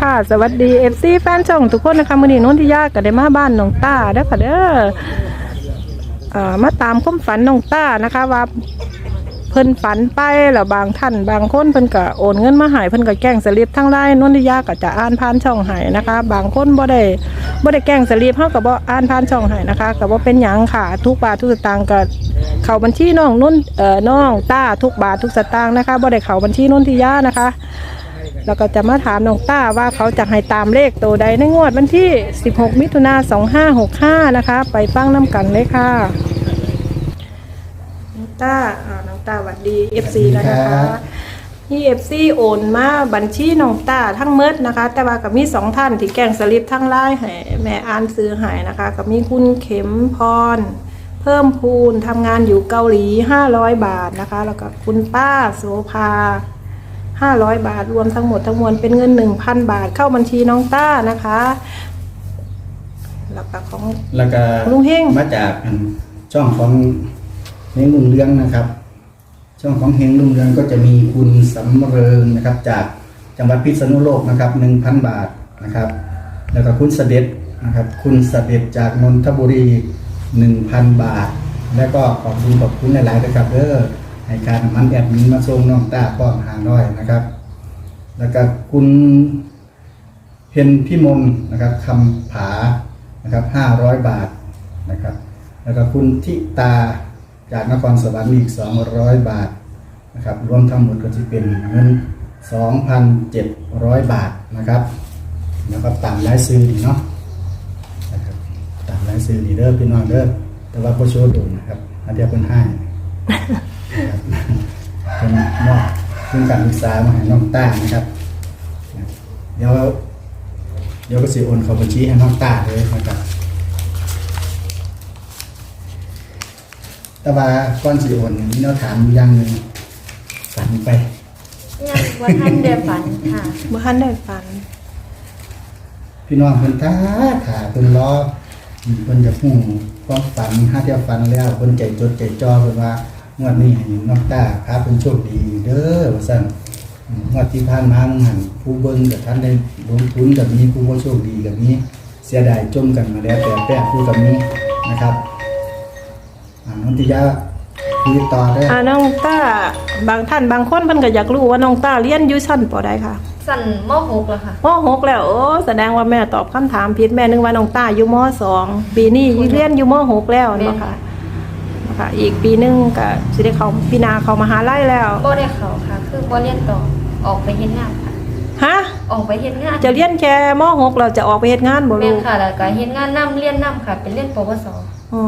ค่ะ สวัสดีเอฟซีแฟนช่องทุกคนนะคะมื้อนี้นนทิยาก็ได้มาบ้านน้องต้าเด้อค่ะเด้อเอ่อมาตามความฝันน้องต้านะคะ ว่าเพิ่นฝันไปแล้วบางท่านบางคนเพิ่นก็โอนเงินมาให้เพิ่นก็แกล้งสลิปทั้งไลน์นนทิยาก็จะอ่านผ่านช่องให้นะคะ บางคนบ่ได้บ่ได้แกล้งสลิปเฮาก็บ่อ่านผ่านช่องให้นะคะก็บ่เป็นหยังค่ะ ทุกบาททุกสตางค์ก็เข้าบัญชีน้องนุ่นเอ่อน้องต้าทุกบาททุกสตางค์นะคะบ่ได้เข้าบัญชีนนทิยานะคะ แล้วก็จะมาถามน้องต้าว่าเขาจะให้ตามเลขตัวใดในงวดวันที่ 16 มิถุนา2565 นะคะ ไปฟังน้ำกันเลยค่ะ น้องต้าอ่าน้องต้าหวัดดี FC แล้วนะคะนี่ FC โอนมาบัญชีน้องต้าทั้งเมดนะคะ แต่ว่ากับมีสองท่านที่แกล้งสลิปทั้งไลน์ให้แม่อ่านซื้อใหายนะคะกับมีคุณเข็มพรเพิ่มพูนทำงานอยู่เกาหลี 500 บาทนะคะ แล้วก็คุณป้าโสภา ห้าร้อยบาท รวมทั้งหมดทั้งมวลเป็นเงินหนึ่งพันบาทเข้าบัญชีน้องต้านะคะแล้วก็ของ แล้วก็ลุงเฮงมาจากอันช่องของเฮงลุงเรืองนะครับ ช่องของเฮงลุงเรืองก็จะมีคุณสำเริงนะครับ จากจังหวัดพิษณุโลกนะครับหนึ่งพันบาทนะครับ แล้วก็คุณเสด็จนะครับ คุณเสด็จจากนนทบุรีหนึ่งพันบาท แล้วก็ขอบคุณขอบคุณหลายๆนะครับเด้อ ให้การมันแอดมินมาส่งน้องตาป้อมหาน้อยนะครับ แล้วก็คุณเพนพี่มนนะครับคำผานะครับห้าร้อยบาทนะครับ แล้วก็คุณทิตาจากนครสวรรค์อีกสองร้อยบาทนะครับรวมทั้งหมดก็จะเป็นเงินสองพันเจ็ดร้อยบาทนะครับ แล้วก็ตามรายซื้อดีเนาะนะครับตามรายซื้อดีเด้อพี่น้องเด้อแต่ว่าก็โชว์ดูนะครับอันเดียวเป็นให้ เป็นมอบทุนการศึกษามาให้น้องต้านะครับ เดี๋ยวเดี๋ยวก็สิโอนเข้าบัญชีให้น้องตาเลยนะครับแต่ว่าก่อนสิโอนนี่มีแนวถามอยู่อย่างหนึ่งฝันไปยังว่าท่านเดือฝันค่ะเมื่อท่านได้ฝัน พี่น้องเพิ่นท้าถาเพิ่นรออืมเพิ่นจะฮู้ความฝันห้าเที่ยวฝันแล้วเพิ่นใจจดใจจ่อเพิ่นว่า งวดนี้ให้น้องตาพาเพิ่นโชคดีเด้อว่าซั่นอืมงวดที่ผ่านมามันหันผู้เบิ่งกับท่านได้ลงทุนกับมีผู้บ่โชคดีกับมีเสียดายจมกันมาแล้วแต่แป้ผู้กับมีนะครับอ่านนทิยาคุยต่อได้ออ่าน้องต้าบางท่านบางคนเพิ่นก็อยากรู้ว่าน้องต้าเรียนอยู่ชั้นปอใดค่ะสั่นมหกแล้วค่ะมหกแล้วโอ้แสดงว่าแม่ตอบคำถามผิดแม่นึกว่าน้องต้าอยู่มสองปีนี้เรียนอยู่มหกแล้วเนาะค่ะนะ คะอีกปีหนึงก็สิได้เขาปีหนาเขามหาลัยแล้วบ่ได้เขาค่ะ คือบ่เรียนต่อออกไปเฮ็ดงานค่ะฮะออกไปเฮ็ดงานจะเรียนแค่มหกเราจะออกไปเฮ็ดงานบ่แม่ลูนกค่ะแล้วก็เฮ็ดงานนำเรียนนำค่ะ เป็นเรียนปวส อ๋อ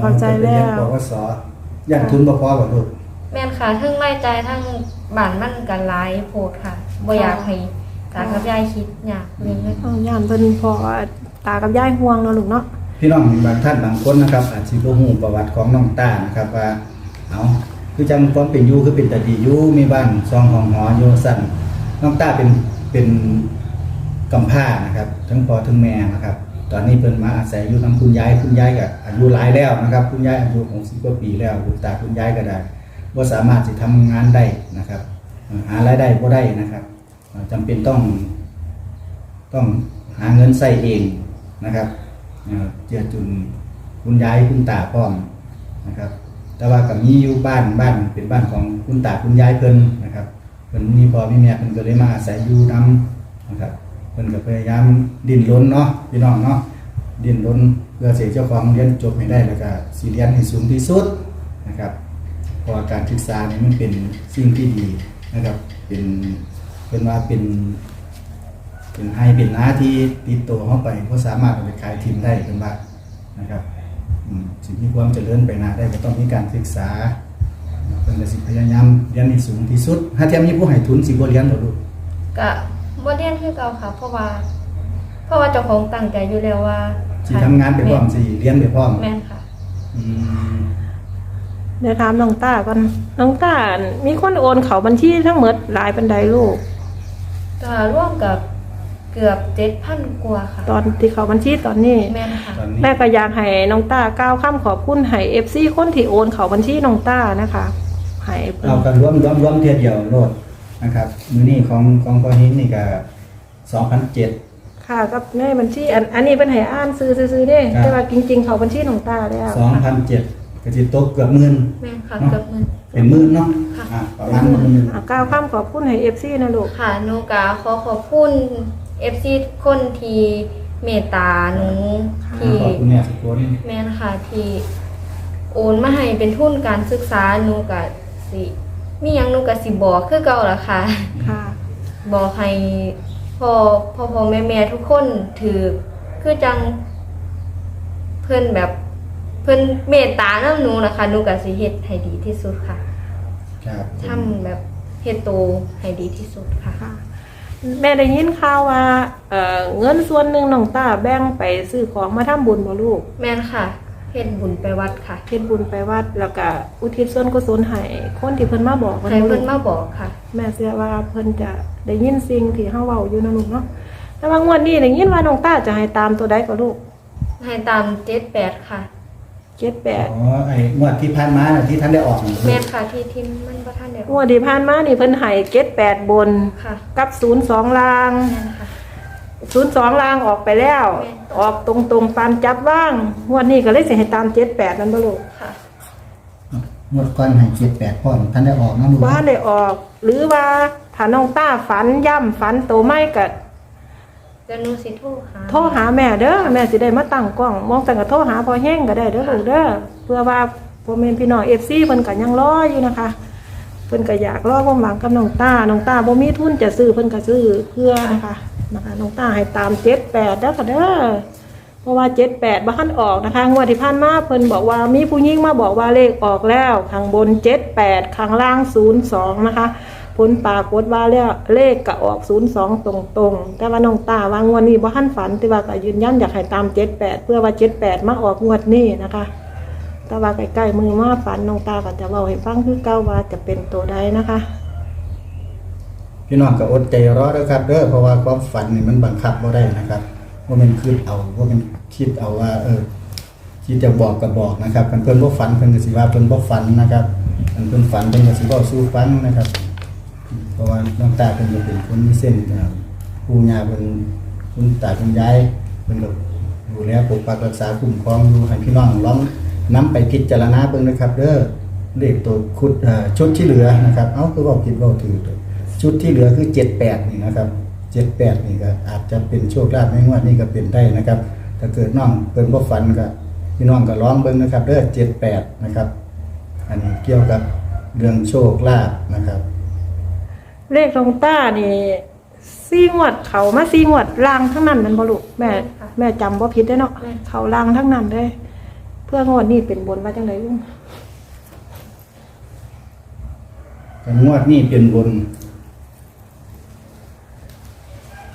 เข้าใจแล้วบอกว่าสออยากทุนบ่พอบ่ลูกแม่นค่ะทั้งรายจ่ายทั้งบ้านมันก็หลายโพดค่ะบ่อยากให้ตากับยายคิดยากเลย เอาย่านเพิ่นพอตากับยายห่วงเนาะลูกเนาะ พี่น้องบางท่านบางคนนะครับ อาจสิบ่ฮู้ประวัติของน้องต้านะครับว่าเอาคือจังความเป็นอยู่คือเป็นตาดีอยู่มีบ้านซองห้องหออยู่สั่นน้องต้าเป็นเป็นกำพร้านะครับ ทั้งพ่อทั้งแม่นะครับ ตอนนี้เพิ่นมาอาศัยอยู่นํคุณยายคุณยายก็อายุหลายแล้วนะครับ คุณยายอายุ60กว่าปีแล้วคุณตาคุณยายก็ได้บ่สามารถสิทำงานได้นะครับ หารายได้บ่ได้นะครับเอ่อจำเป็นต้อง ต้องหาเงินใส่เองนะครับ เอ่อเจือจุนคุณยายคุณตาพร้อมนะครับ แต่ว่ากับมีอยู่บ้านบ้านเป็นบ้านของคุณตาคุณยายเพิ่นนะครับเพิ่นมีพ่อมีแม่เพิ่นก็เลยมาอาศัยอยู่นํนะครับเพิ่นก็พยายามดิ้นรนเนาะพี่น้องเนาะดิ้นรนเพื่อเสิเจ้าของเรียนจบให้ได้แล้วก็สิเรียนให้สูงที่สุดนะครับเพราะการศึกษานี่มันเป็นสิ่งที่ดีนะครับ เป็นเป็นว่าเป็น เป็นให้เป็นหน้าที่ติดตัวเข้าไปก็สามารถเอาไปขายทิมได้เป็นว่านะครับอืมสิ่งที่ความเจริญไปหนาได้ก็ต้องมีการศึกษาเป็นกสิพยายามเรียนให้สูงที่สุด ถ้าเทียมมีผู้ให้ทุนสิบ่เรียนหรอลูกก็บ่เรียนคือเก่าค่ะ เพราะว่า เพราะว่าเจ้าของตั้งใจอยู่แล้วว่าสิทำงานไปพร้อมสิเรียนไปพร้อมแม่นค่ะอืมเดี๋ยวถามน้องต้าก่อนน้องต้ามีคนโอนเขาบัญชีทั้งหมดหลายปันใดลูกก็ร่วมกับ เกือบ7,000กว่าค่ะตอนที่เขาบัญชีตอนนี้ แม่นค่ะ ตอนนี้แม่ก็อยากให้น้องต้าก้าวข้ามขอบคุณให้เอฟซีคนที่โอนเขาบัญชีน้องต้านะคะให้เพิ่นเอากันรวมรวมรวมเทียเดียวโลดนะครับ มือนี้ของของพ่อหินนี่ก็2007ค่ะกับในบัญชีอันอันนี้เป็นให้อ่านซื้อซื้อๆเด้ครับ แต่ว่าจริง ๆ เขาบัญชีน้องตาแล้ว2007ก็สิตกเกือบหมื่น แม่นค่ะเนาะเกือบหมื่น เป็นหมื่นเนาะค่ะ อะประมาณหมื่น อะก้าวข้ามขอบคุณให้ FC นะลูก ค่ะหนูกะขอขอบคุณ FC คนที่เมตตาหนูที่ขอบคุณเนี่ยทุกคนแม่นค่ะที่โอนมาให้เป็นทุนการศึกษาหนูกะสิมีหยังหนูกะสิบอกคือเก่าล่ะค่ะ ค่ะ บอกให้พ่อพ่อพ่อแม่แม่ทุกคนถือคือจังเพื่อนแบบเพื่อนเมตตาน้ำหนูนะคะหนูกะสิเฮ็ดให้ดีที่สุดค่ะครับ ทำแบบเฮ็ดโตให้ดีที่สุดค่ะ ค่ะ แม่ได้ยินข่าวว่าเอ่อเงินส่วนหนึ่งน้องตาแบ่งไปซื้อของมาทำบุญบ่ลูกแม่นค่ะเฮ็ดบุญไปวัดค่ะเฮ็ดบุญไปวัดแล้วก็อุทิศส่วนกุศลให้คนที่เพิ่นมาบอกเพิ่นให้บ่เพิ่นลูกมาบอกค่ะ แม่เชื่อว่าเพิ่นจะได้ยินสิ่งที่เฮาเว้าอยู่นะลูกเนาะแต่ว่างวดนี้ได้ยินว่าน้องตาจะให้ตามตัวใดก็ลูกให้ตามเจ็ดแปดค่ะ 78อ๋อไอ้งวดที่ผ่านมาน่ะที่ท่านได้ออกน่ะแม่นค่ะที่ที่มันบ่ทันได้งวดที่ผ่านมานี่เพิ่นให้78บน ค่ะกับ02ล่าง แม่นค่ะ02ล่างออกไปแล้ว แม่ออกตรงๆปานจับว่างงวดนี้ก็เลยสิให้ตาม78นั่นบ่ลูกค่ะ งวดก่อนให้เจ็ดแปดพ่อท่านได้ออกนะลูกบ้านได้ออก หรือว่าถ้าน้องต้าฝันย่ำฝันโตไม่ก็ เดี๋ยวหนูสิโทรหาโทรหาแม่เด้อแม่สิได้มาตั้งกล้องมองแต่ก็โทรหาพอแห้งก็ได้เด้อลูกเด้อเพื่อว่าพ่อแม่พี่น้อง FC เพิ่นก็ยังรออยู่นะคะเพิ่นก็อยากรอความหวังกับน้องต้าน้องต้าบ่มีทุนจะซื้อเพิ่นก็ซื้อเพื่อนะคะนะคะน้องต้าให้ตาม78เด้อค่ะเด้อเพราะว่า78บ่ทันออกนะคะงวดที่ผ่านมาเพิ่นบอกว่ามีผู้หญิงมาบอกว่าเลขออกแล้วข้างบน78ข้างล่าง02นะคะ ผลปรากฏว่าแล้วเลขก็ออก02ตรงๆแต่ว่าน้องตาวางงวดนี้บ่ทันฝันแต่ว่าก็ยืนยันอยากให้ตาม78เพื่อว่า78มาออกงวดนี้นะคะแต่ว่าใกล้ๆมือมาฝันน้องตาก็จะเล่าให้ฟังคือเก่าว่าจะเป็นตัวใดนะคะพี่น้องก็อดใจรอเด้อครับเด้อเพราะว่าความฝันนี่มันบังคับบ่ได้นะครับว่ามันคิดเอาว่ามันคิดเอาว่า เออคิดจะบอกก็บอกนะครับคันเพิ่นบ่ฝันเพิ่นก็สิว่าเพิ่นบ่ฝันนะครับเพิ่นฝันเพิ่นก็สิเว้าสู่ฟังนะครับ ราะว่าน้องตาเพิ่นก็เป็นคนมีเส้นนะครับปู่ย่าเพิ่นคุณตาคุณยายเพิ่นก็ดูแลปกปักรักษาคุ้มครองอยู่ให้พี่น้องลองนํไปพิจารณาเบิ่งนะครับเด้อเลขตัวคุดชุดที่เหลือนะครับ เอ้าคือว้าผิดว้าถูกชุดที่เหลือคือ 78 นี่นะครับ 78 นี่ก็อาจจะเป็นโชคลาภในงวดนี้ก็เป็นได้นะครับถ้าเกิดน้องเพิ่นบ่ฝันก็พี่น้องก็ลองเบิ่งนะครับเด้อ78 นะครับ อันนี้เกี่ยวกับเรื่องโชคลาภนะครับ เลขน้องต้านี่ซี่งวดเขามาซี่งวดล่างทั้งนั้นแมันบ่ลูกแม่ แม่จำบ่ผิดได้อเนาะเขาล่างทั้งนั้นเลย เพื่องวดนี้เป็นบนว่าจังไดลุงกันงวดนี้เป็นบน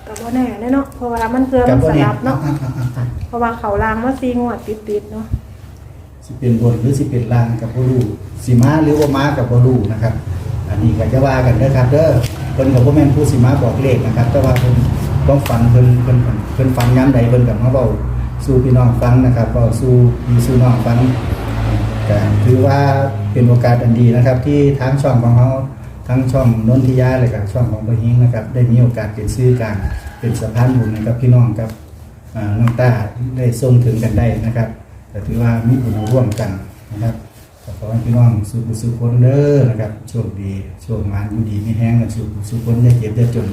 ก็บ่แน่แน่เนาะเพราะว่ามันเพื่อกัมันบ่สนี่ลับเนาะอะอะอะอะเพราะว่าเขาล่างมาซีงวดติดๆเนาะสิเป็นบนหรือสิเป็นล่างกับบ่รู้สิมาหรือบ่มากับบ่รู้นะครับ อันนี้ก็จะว่ากันเด้อครับเด้อเพิ่นก็บ่แม่นผู้สิมาบอกเลขนะครับ แต่ว่าเพิ่นต้องฝันเพิ่นเพิ่นเพิ่นฝันยามใดเพิ่นก็มาเว้าสู่พี่น้องฟังนะครับเว้าสู่พี่สู่น้องฟังก็ถือว่าเป็นโอกาสอันดีนะครับ ที่ทางช่องของเฮาทั้งช่องนนทิยาและก็ช่องของบ่ฮิงนะครับ ได้มีโอกาสเป็นสื่อกลางเป็นสะพานบุญให้กับพี่น้องครับน้องตาได้ส่งถึงกันได้นะครับแต่ถือว่ามีบุญร่วมกันนะครับ ขอให้พี่น้องสุขสุขคนเด้อนะครับโชคดีโชคงานอยู่ดีไม่แห้งกันสุขสุขคนได้เจ็บได้จน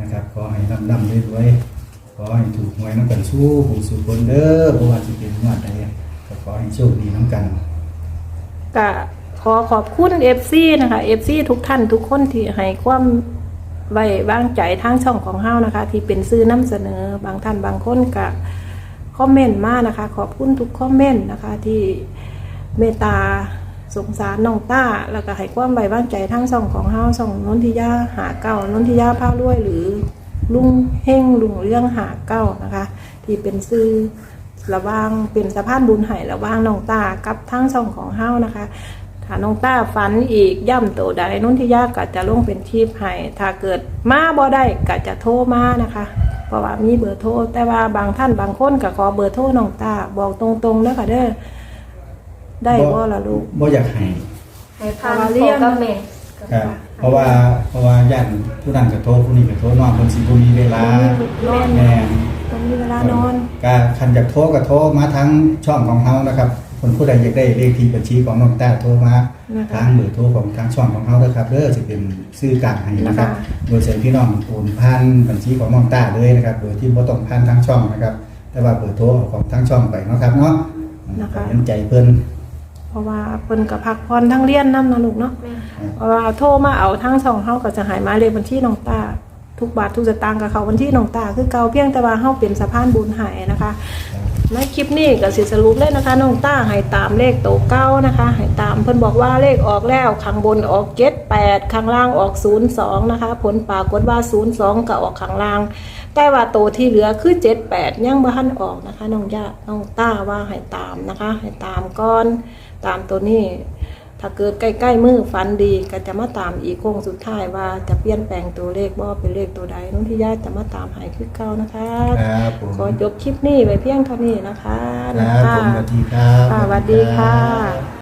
นะครับขอให้ร่ำร่ำรวยขอให้ถูกหวยน้ำกันสู้ผู้สุขคนเด้อเพราะว่าจะเป็นงวดใดก็ขอให้โชคดีน้ำกันก็ขอขอบคุณ FC นะคะ FC ทุกท่านทุกคนที่ให้ความไว้วางใจทางช่องของเฮานะคะ ที่เป็นซื้อนำเสนอบางท่านบางคนก็คอมเมนต์มานะคะ ขอบคุณทุกคอมเมนต์นะคะที่ เมตตาสงสารน้องต้า แล้วก็ให้ความไว้วางใจทางช่องของเฮาช่องนนทิยาหาเก้านนทิยาพาด้วยหรือลุงเฮงลุงเรื่องหาเก้านะคะ ที่เป็นซื้อระว่างเป็นสะพานบุญไห้ระว่างน้องตากับทั้งช่องของเฮานะคะถ้าน้องตาฝันอีกย่ำโตใดนุ่นที่ยากก็จะลงเป็นชีพให้ถ้าเกิดมาบ่ได้ก็จะโทรมานะคะ เพราะว่ามีเบอร์โทรแต่ว่าบางท่านบางคนก็ขอเบอร์โทรน้องตาบอกตรงๆแล้วค่ะเด้อ ได้บ่ล่ะลูกบ่อยากให้ให้พานเอามาเรีพ่ยอนกับแม่ครับให้เพราะว่าเพราะว่าญาติผู้นั้นก็โทรผู้นี้ก็โทรน้องเพิ่นสิบ่มีเวลาแม่นแม่นต้องมีเวลานอนก็คันอยากโทรก็โทรมาทั้งช่องของเฮานะครับคนผู้ใดอยากได้เลขที่บัญชีของน้องต้าโทรมานะคะทางเบอร์โทรของทางช่องของเฮาเด้อครับเด้อสิเป็นซื้อกลางให้นะครับนะคะโดยเสียพี่น้องโอนผ่านบัญชีของน้องต้าเลยนะครับโดยที่บ่ต้องผ่านทางช่องนะครับ แต่ว่าเบอร์โทรของทางช่องไปเนาะครับเนาะนะคะเห็นใจเพิ่น เพราะว่าเพิ่นก็พักผ่อนทั้งเรียนนำนะลูกเนาะแม่เพราะว่าโทรมาเอาทั้งสองเฮาก็จะหายหมายเลขบัญชีน้องตาทุกบาททุกสตางค์กับเขาบัญชีน้องตาคือเก่าเพียงแต่ว่าเฮาเป็นสะพานบุญให้นะคะในคลิปนี้ก็สิสรุปเลยนะคะน้องต้าให้ตามเลขโตวเก้านะคะให้ตามเพิ่นบอกว่าเลขออกแล้วข้างบนออกเจ็ดแปดข้างล่างออกศูนย์สองนะคะ ผลปรากฏว่าศูนย์สองก็ออกข้างล่าง แต่ว่าโตวที่เหลือคือเจ็ดแปดยังบ่ทันออกนะคะน้องย่าน้องต้าว่าให้ตามนะคะ ให้ตามก่อน ตามตัวนี้ ถ้าเกิดใกล้ๆมือฟันดีก็จะมาตามอีกโค้งสุดท้ายว่าจะเปลี่ยนแปลงตัวเลขบ่เป็นเลขตัวใดน้องที่ญาติจะมาตามให้คือเก่านะคะครับผมขอจบคลิปนี้ไว้เพียงเท่านี้นะคะคนะรับคะผมสวัสดีครับ ค่ะสวัสดีค่ะ